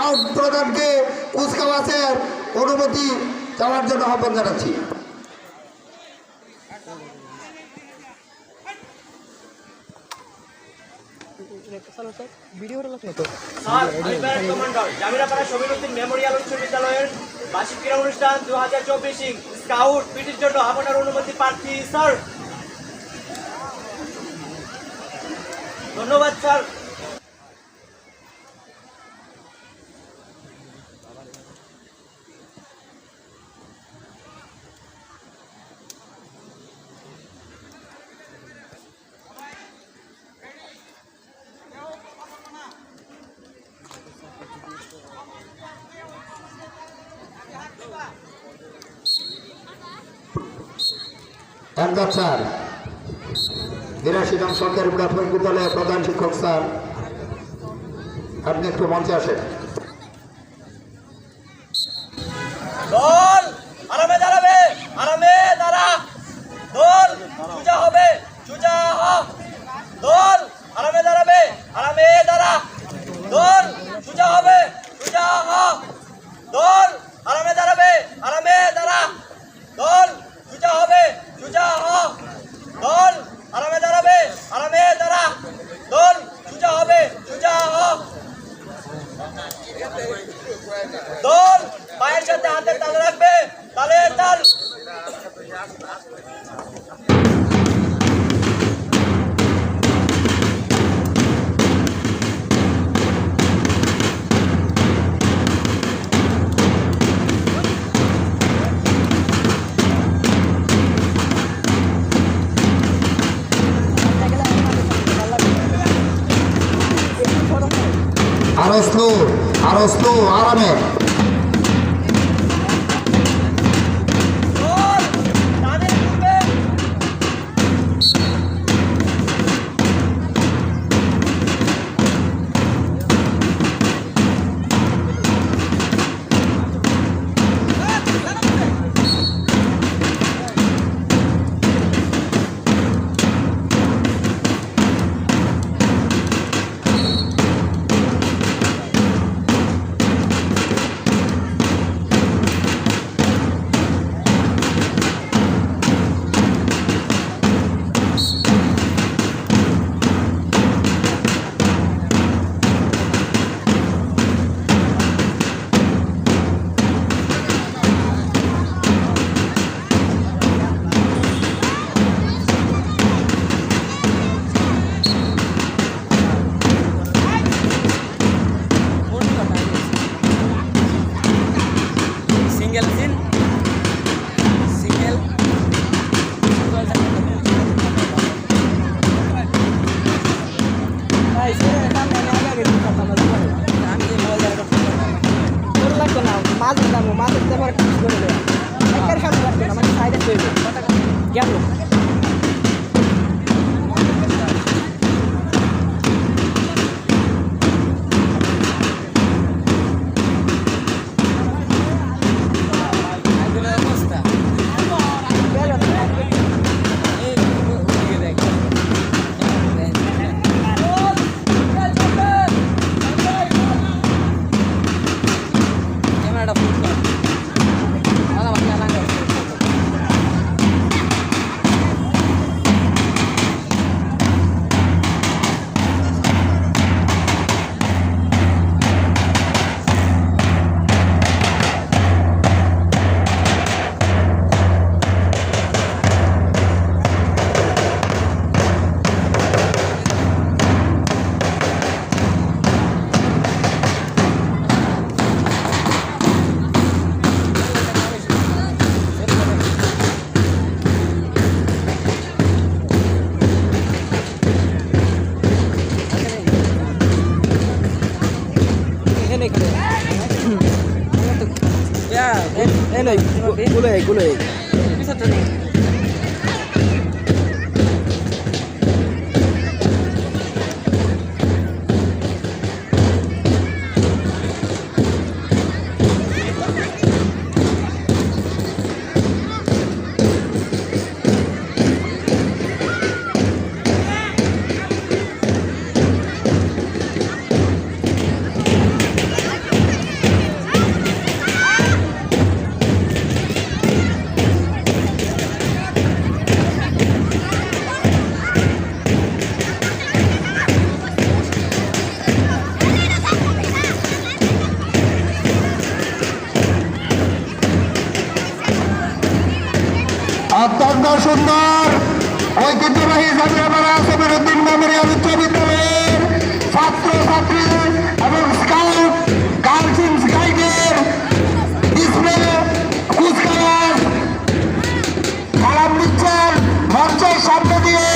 Scout প্রধানকে কুচকাওয়াজের অনুমতি চাওয়ার জন্য আহ্বান জানাচ্ছি। মেমোরিয়াল বার্ষিক অনুষ্ঠান দু হাজার চব্বিশ স্কাউট জন্য অনুমতি প্রার্থী, স্যার। ধন্যবাদ, স্যার। এমদাদ স্যার। বিরাশি নং সরকারি প্রাথমিক বিদ্যালয়ের প্রধান শিক্ষক স্যার। আপনি একটু মঞ্চে আসেন। আরামে দাঁড়াবে, আরামে দাঁড়া। দল হবে সুজা দল, আরামে দাঁড়াবে, আরামে দাঁড়া। দল সুজা হবে সুজা হ দল আরামে দাঁড়াবে আরামে দাঁড়া দল সুজা হবে সুজা হ দল আরামে দাঁড়াবে আরামে দাঁড়া দল সুজা হবে সুজা হ দল নই গুলো গুলো অত্যন্ত সুন্দর। ঐতিহ্যবাহী জামিয়াপাড়া সবির উদ্দিন মেমোরিয়াল উচ্চ বিদ্যালয়ের ছাত্র, ছাত্রী এবং স্কাউট গার্লস গাইডের ডিসপ্লে কুচকাওয়াজ সালাম দিচ্ছেন মঞ্চের সামনে দিয়ে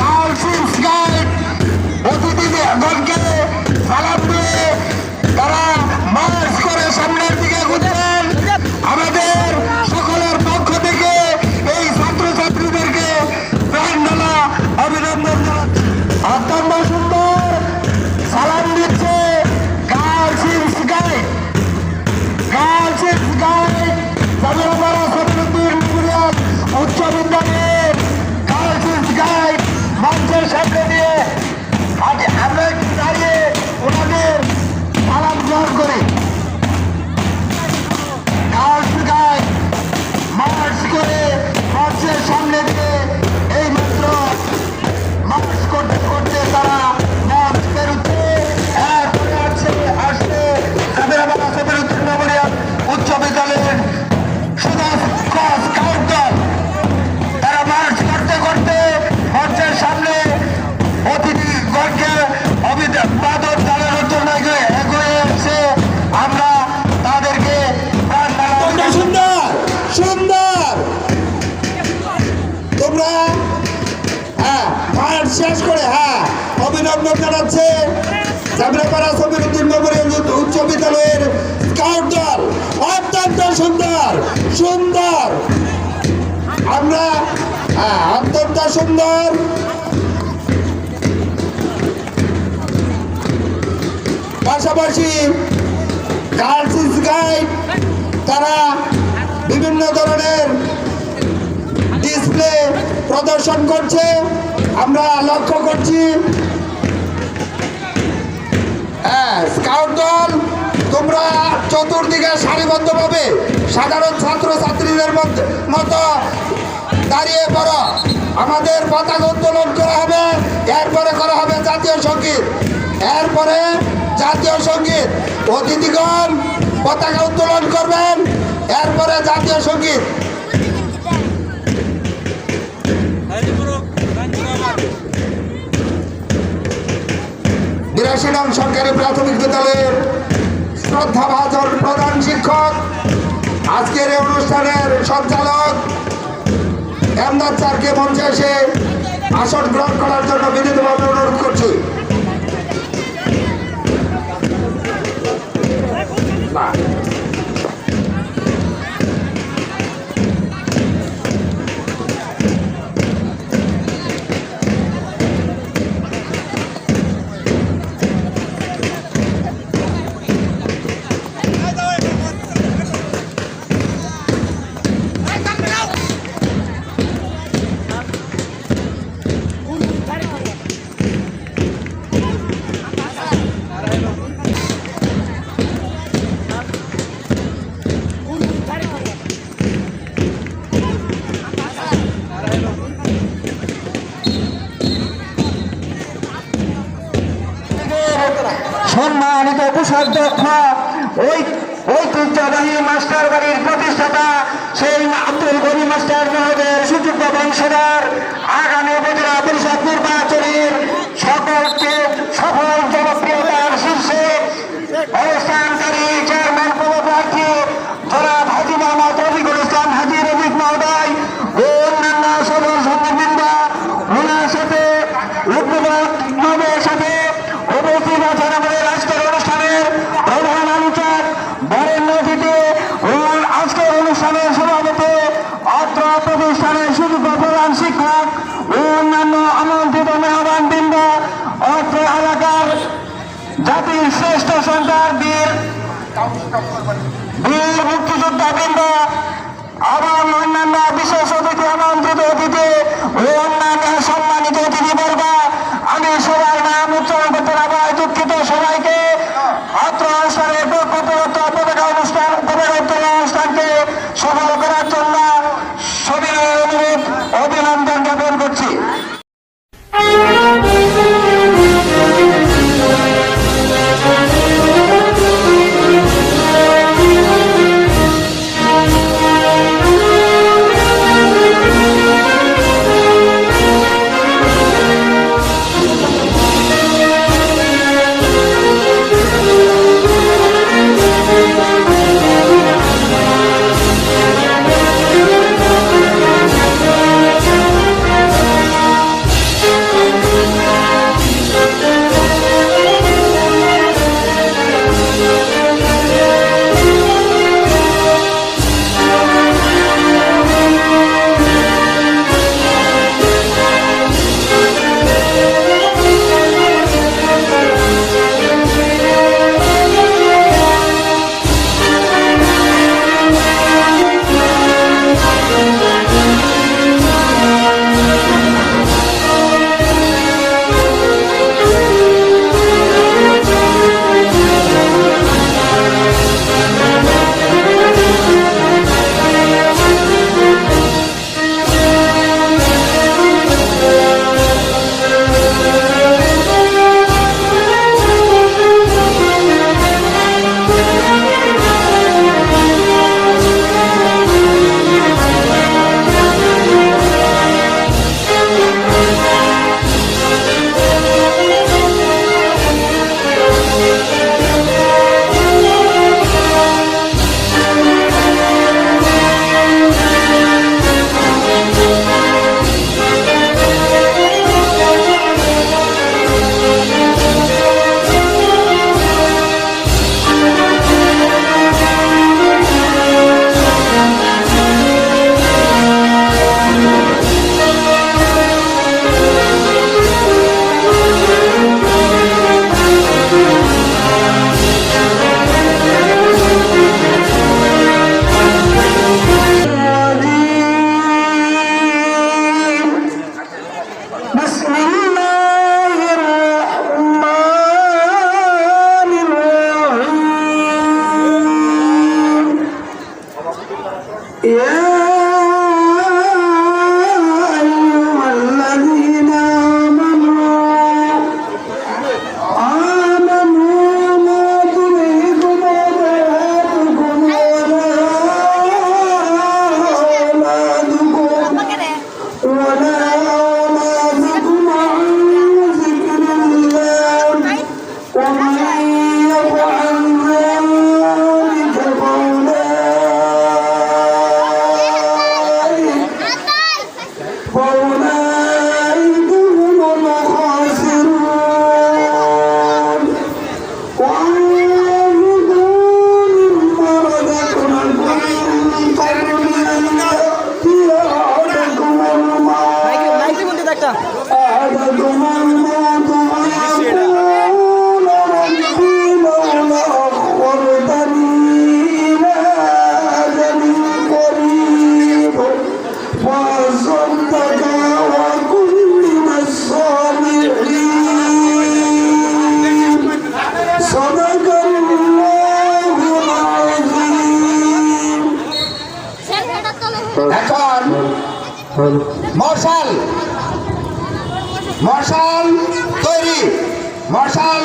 গার্লস গাইড অতিথিগণকে হ্যাঁ অত্যন্ত সুন্দর। পাশাপাশি গার্লস গাইড তারা বিভিন্ন ধরনের ডিসপ্লে প্রদর্শন করছে। আমরা লক্ষ্য করছি। হ্যাঁ স্কাউট দল, তোমরা চতুর্দিকে সারিবদ্ধভাবে সাধারণ ছাত্র ছাত্রীদের মতো দাঁড়িয়ে পড়ো। আমাদের পতাকা উত্তোলন করা হবে, এরপরে করা হবে জাতীয় সংগীত। এরপরে জাতীয় সংগীত। অতিথিগণ, পতাকা উত্তোলন করবেন, এরপরে জাতীয় সংগীত। বিরাশি নং সরকারি প্রাথমিক বিদ্যালয়ের শ্রদ্ধাভাজন প্রধান শিক্ষক, আজকের অনুষ্ঠানের সঞ্চালক এমদাদ স্যারকে মঞ্চে এসে আসন গ্রহণ করার জন্য বিনীতভাবে অনুরোধ করছি। কোষাধ্যক্ষ ওই ঐতিহ্যবাহী মাস্টার বাড়ির প্রতিষ্ঠাতা সেই আব্দুল গনি মাস্টার মহোদয়ের সুযোগ্য বংশধর আগামী উপজেলা পরিষদ নির্বাচনের সকলকে সফল জনপ্রিয়তার শীর্ষে অবস্থানকারী চেয়ারম্যান পদপ্রার্থী জনাব হাজি মোহাম্মদ রফিকুল ইসলাম হাজি রফিক মহোদয় ও অন্যান্য সদর সঙ্গীবৃন্দ ওনার সাথে উদ্বোধনের সাথে উপস্থিত আছেন আমাদের আজকের অনুষ্ঠানের প্রধান আলোচক বরেণ্য অতিথি ও আজকের অনুষ্ঠানের সভাপতি অত্র প্রতিষ্ঠানের সুযোগ্য প্রধান শিক্ষক ও অন্যান্য আমন্ত্রিত মেহমান বৃন্দ অত্র এলাকার জাতির সন্তান বীর বীর মুক্তিযোদ্ধা বৃন্দ এবং অন্যান্য বিশেষ অতিথি আমন্ত্রিত অতিথি ও অন্যান্য সম্মানিত মশাল মশাল তৈরি মশাল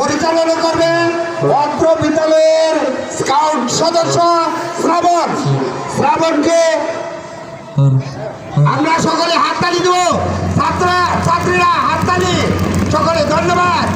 পরিচালনা করবে অত্র বিদ্যালয়ের স্কাউট সদস্য শ্রাবণ। শ্রাবণকে আমরা সকলে হাততালি দেবো। ছাত্র ছাত্রীরা হাততালি। সকলে ধন্যবাদ।